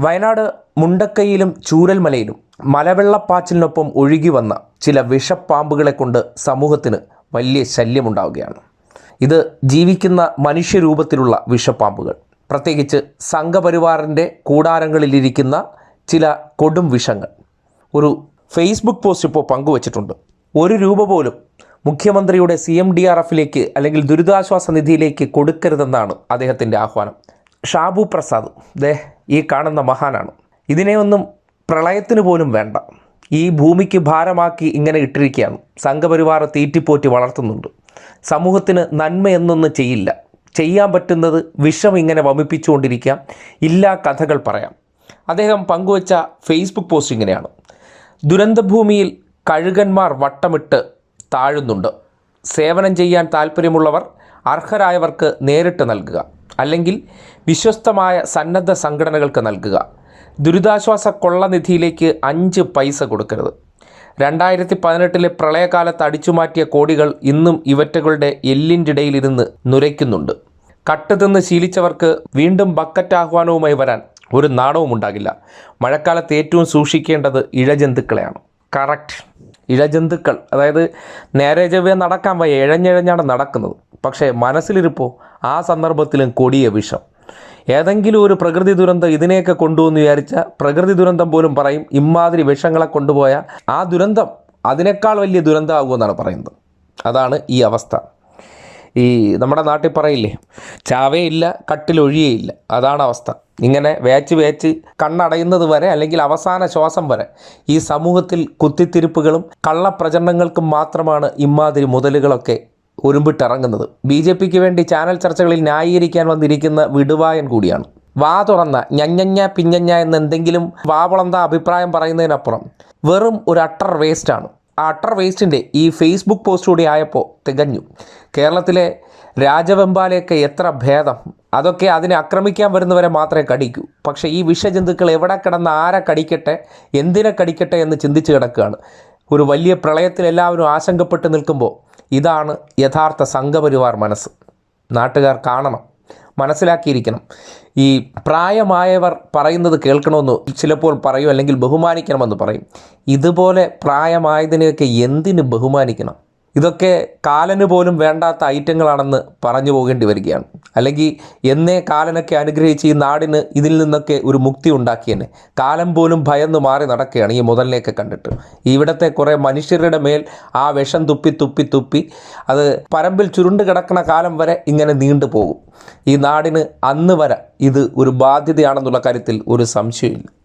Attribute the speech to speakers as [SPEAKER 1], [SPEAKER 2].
[SPEAKER 1] വയനാട് മുണ്ടക്കൈയിലും ചൂരൽമലയിലും മലവെള്ളപ്പാച്ചിലിനൊപ്പം ഒഴുകി വന്ന ചില വിഷപ്പാമ്പുകളെ കൊണ്ട് സമൂഹത്തിന് വലിയ ശല്യമുണ്ടാവുകയാണ്. ഇത് ജീവിക്കുന്ന മനുഷ്യരൂപത്തിലുള്ള വിഷപ്പാമ്പുകൾ. പ്രത്യേകിച്ച് സംഘപരിവാറിന്റെ കൂടാരങ്ങളിലിരിക്കുന്ന ചില കൊടും വിഷങ്ങൾ. ഒരു ഫേസ്ബുക്ക് പോസ്റ്റ് ഇപ്പോൾ പങ്കുവച്ചിട്ടുണ്ട്. ഒരു രൂപ പോലും മുഖ്യമന്ത്രിയുടെ സി എം ഡി ആർ എഫിലേക്ക് അല്ലെങ്കിൽ ദുരിതാശ്വാസ നിധിയിലേക്ക് കൊടുക്കരുതെന്നാണ് അദ്ദേഹത്തിന്റെ ആഹ്വാനം. ഷാബു പ്രസാദ്. ദേ ഈ കാണുന്ന മഹാനാണ്. ഇതിനെ ഒന്നും പ്രളയത്തിന് പോലും വേണ്ട. ഈ ഭൂമിക്ക് ഭാരമാക്കി ഇങ്ങനെ ഇട്ടിരിക്കുകയാണ്. സംഘപരിവാർ തീറ്റിപ്പോറ്റി വളർത്തുന്നുണ്ട്. സമൂഹത്തിന് നന്മയെന്നൊന്നും ചെയ്യില്ല. ചെയ്യാൻ പറ്റുന്നത് വിഷം ഇങ്ങനെ വമിപ്പിച്ചുകൊണ്ടിരിക്കാം. ഇല്ലാ കഥകൾ പറയാം. അദ്ദേഹം പങ്കുവച്ച ഫേസ്ബുക്ക് പോസ്റ്റ് ഇങ്ങനെയാണ്. ദുരന്തഭൂമിയിൽ കഴുകന്മാർ വട്ടമിട്ട് താഴുന്നുണ്ട്. സേവനം ചെയ്യാൻ താല്പര്യമുള്ളവർ അർഹരായവർക്ക് നേരിട്ട് നൽകുക. അല്ലെങ്കിൽ വിശ്വസ്തമായ സന്നദ്ധ സംഘടനകൾക്ക് നൽകുക. ദുരിതാശ്വാസ കൊള്ളനിധിയിലേക്ക് അഞ്ച് പൈസ കൊടുക്കരുത്. രണ്ടായിരത്തി പതിനെട്ടിലെ പ്രളയകാലത്ത് അടിച്ചുമാറ്റിയ കോടികൾ ഇന്നും ഇവറ്റകളുടെ എല്ലിന്റെ ഇടയിലിരുന്ന് നുരയ്ക്കുന്നുണ്ട്. കട്ട് തിന്ന് ശീലിച്ചവർക്ക് വീണ്ടും ബക്കറ്റ് ആഹ്വാനവുമായി വരാൻ ഒരു നാണവും ഉണ്ടാകില്ല മഴക്കാലത്ത് ഏറ്റവും സൂക്ഷിക്കേണ്ടത് ഇഴജന്തുക്കളെയാണ്. കറക്റ്റ്. ഇഴജന്തുക്കൾ അതായത് നേരെ ചെവ്വേ നടക്കാൻ വയ്യ ഇഴഞ്ഞിഴഞ്ഞാണ് നടക്കുന്നത്. പക്ഷേ മനസ്സിലിരിപ്പോൾ ആ സന്ദർഭത്തിലും കൊടിയ വിഷം. ഏതെങ്കിലും ഒരു പ്രകൃതി ദുരന്തം ഇതിനെയൊക്കെ കൊണ്ടുവന്ന് വിചാരിച്ച പ്രകൃതി ദുരന്തം പോലും പറയും ഇമാതിരി വിഷങ്ങളെ കൊണ്ടുപോയ ആ ദുരന്തം അതിനേക്കാൾ വലിയ ദുരന്തമാകുമെന്നാണ് പറയുന്നത്. അതാണ് ഈ അവസ്ഥ. ഈ നമ്മുടെ നാട്ടിൽ പറയില്ലേ ചാവേയില്ല കട്ടിലൊഴിയേയില്ല. അതാണ് അവസ്ഥ. ഇങ്ങനെ വേച്ച് വേച്ച് കണ്ണടയുന്നത് വരെ അല്ലെങ്കിൽ അവസാന ശ്വാസം വരെ ഈ സമൂഹത്തിൽ കുത്തിത്തിരിപ്പുകളും കള്ളപ്രചരണങ്ങൾക്കും മാത്രമാണ് ഇമാതിരി മുതലുകളൊക്കെ ഉരുമ്പിട്ടിറങ്ങുന്നത് ബി ജെ പിക്ക് വേണ്ടി ചാനൽ ചർച്ചകളിൽ ന്യായീകരിക്കാൻ വന്നിരിക്കുന്ന വിടുവായൻ കൂടിയാണ്. വാ തുറന്ന ഞഞ്ഞഞ്ഞ പിഞ്ഞഞ്ഞ എന്നെന്തെങ്കിലും വാവളന്ത അഭിപ്രായം പറയുന്നതിനപ്പുറം വെറും ഒരു അട്ടർ വേസ്റ്റാണ്. അട്ടർ വേസ്റ്റിന്റെ ഈ ഫേസ്ബുക്ക് പോസ്റ്റ് കൂടി ആയപ്പോൾ തികഞ്ഞു. കേരളത്തിലെ രാജവെമ്പാലയൊക്കെ എത്ര ഭേദം. അതൊക്കെ അതിനെ ആക്രമിക്കാൻ വരുന്നവരെ മാത്രമേ കടിക്കൂ. പക്ഷേ ഈ വിഷജന്തുക്കൾ എവിടെ കിടന്ന് ആരെ കടിക്കട്ടെ എന്തിനെ കടിക്കട്ടെ എന്ന് ചിന്തിച്ച് കിടക്കുകയാണ്. ഒരു വലിയ പ്രളയത്തിൽ എല്ലാവരും ആശങ്കപ്പെട്ട് നിൽക്കുമ്പോൾ ഇതാണ് യഥാർത്ഥ സംഘപരിവാർ മനസ്സ്. നാട്ടുകാർ കാണണം. മനസ്സിലാക്കിയിരിക്കണം. ഈ പ്രായമായവർ പറയുന്നത് കേൾക്കണമെന്ന് ചിലപ്പോൾ പറയും അല്ലെങ്കിൽ ബഹുമാനിക്കണമെന്ന് പറയും. ഇതുപോലെ പ്രായമായതിനെയൊക്കെ എന്തിന് ബഹുമാനിക്കണം? ഇതൊക്കെ കാലന് പോലും വേണ്ടാത്ത ഐറ്റങ്ങളാണെന്ന് പറഞ്ഞു പോകേണ്ടി വരികയാണ്. അല്ലെങ്കിൽ എന്നേ കാലനൊക്കെ അനുഗ്രഹിച്ച് ഈ നാടിന് ഇതിൽ നിന്നൊക്കെ ഒരു മുക്തി ഉണ്ടാക്കിയെന്നെ കാലം പോലും ഭയന്ന് മാറി നടക്കുകയാണ് ഈ മുതലിനെയൊക്കെ കണ്ടിട്ട്. ഇവിടുത്തെ കുറേ മനുഷ്യരുടെ മേൽ ആ വിഷം തുപ്പി തുപ്പി തുപ്പി അത് പരമ്പിൽ ചുരുണ്ട് കിടക്കുന്ന കാലം വരെ ഇങ്ങനെ നീണ്ടു പോകും. ഈ നാടിന് അന്ന് വരെ ഇത് ഒരു ബാധ്യതയാണെന്നുള്ള കാര്യത്തിൽ ഒരു സംശയമില്ല